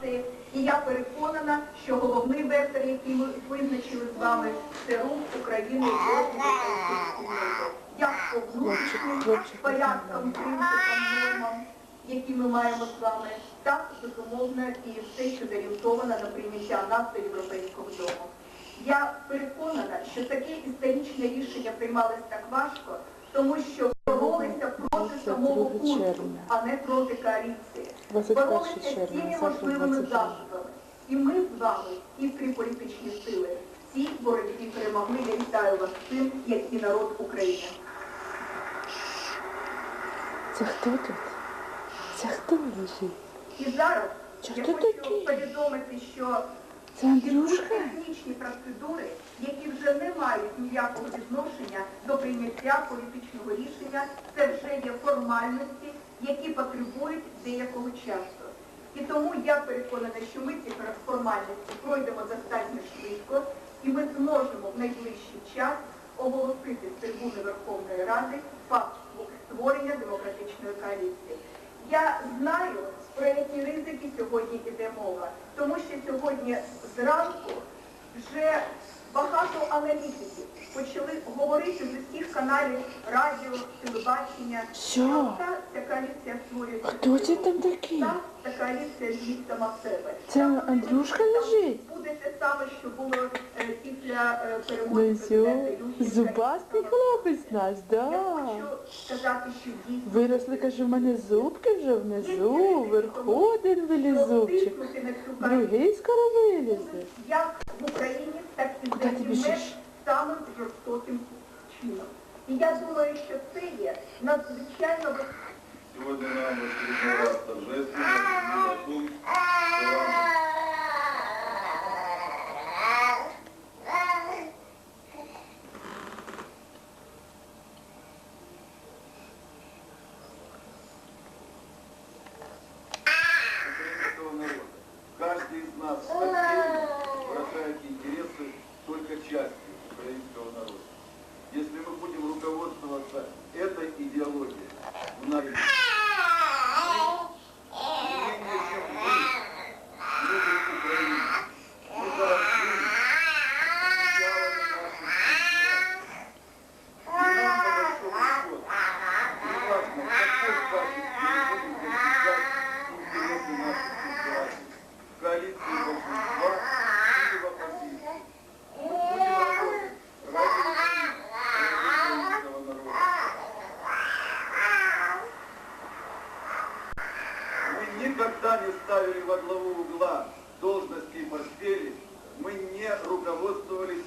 нації. І я переконана, що головний вектор, який ми визначили з вами, це рух України до. Як по внутрішнім порядкам, принципам, нормам, які ми маємо з вами, так безумовно і все, що зорієнтовано на прийняття нас до європейського дому. Я переконана, що таке історичне рішення приймалось так важко, тому що боролися проти самого 22 курсу, червня. а не проти коаліції. 21 Боролися червня, завтра можливими засобами. І ми з вами, і три політичні сили, в цій боротьбі перемогли. Я вітаю вас з цим, як і народ України. Це хто тут? Це хто лежить? І зараз Чи я хочу такий? повідомити, що Це Андрюшка? технічні процедури, які вже не мають ніякого відношення до прийняття політичного рішення, це вже є формальності, які потребують деякого часу. І тому я переконана, що ми ці формальності пройдемо достатньо швидко, і ми зможемо в найближчий час оголосити з трибуни Верховної Ради факт створення демократичної коаліції. Я знаю, про які ризики сьогодні йде мова, тому що сьогодні зранку вже багато аналітиків почали говорити з усіх каналів радіо, телебачення. Що? Та ця коаліція створюється. Хто це там такий? Та коаліція сама себе. Це Андрюшка лежить? Саме, що було е, після е, перемоги Ну президента зубастий хлопець наш, Я да. хочу сказати, що дійсно Виросли, каже, в мене зубки вже внизу, вверху один виліз зубчик. Другий скоро вилізе. як в Україні, так і за біжиш? самим жорстоким чином. І я думаю, що це є надзвичайно Сегодня нам в очередной раз торжественно никогда не ставили во главу угла должности и портфели, мы не руководствовались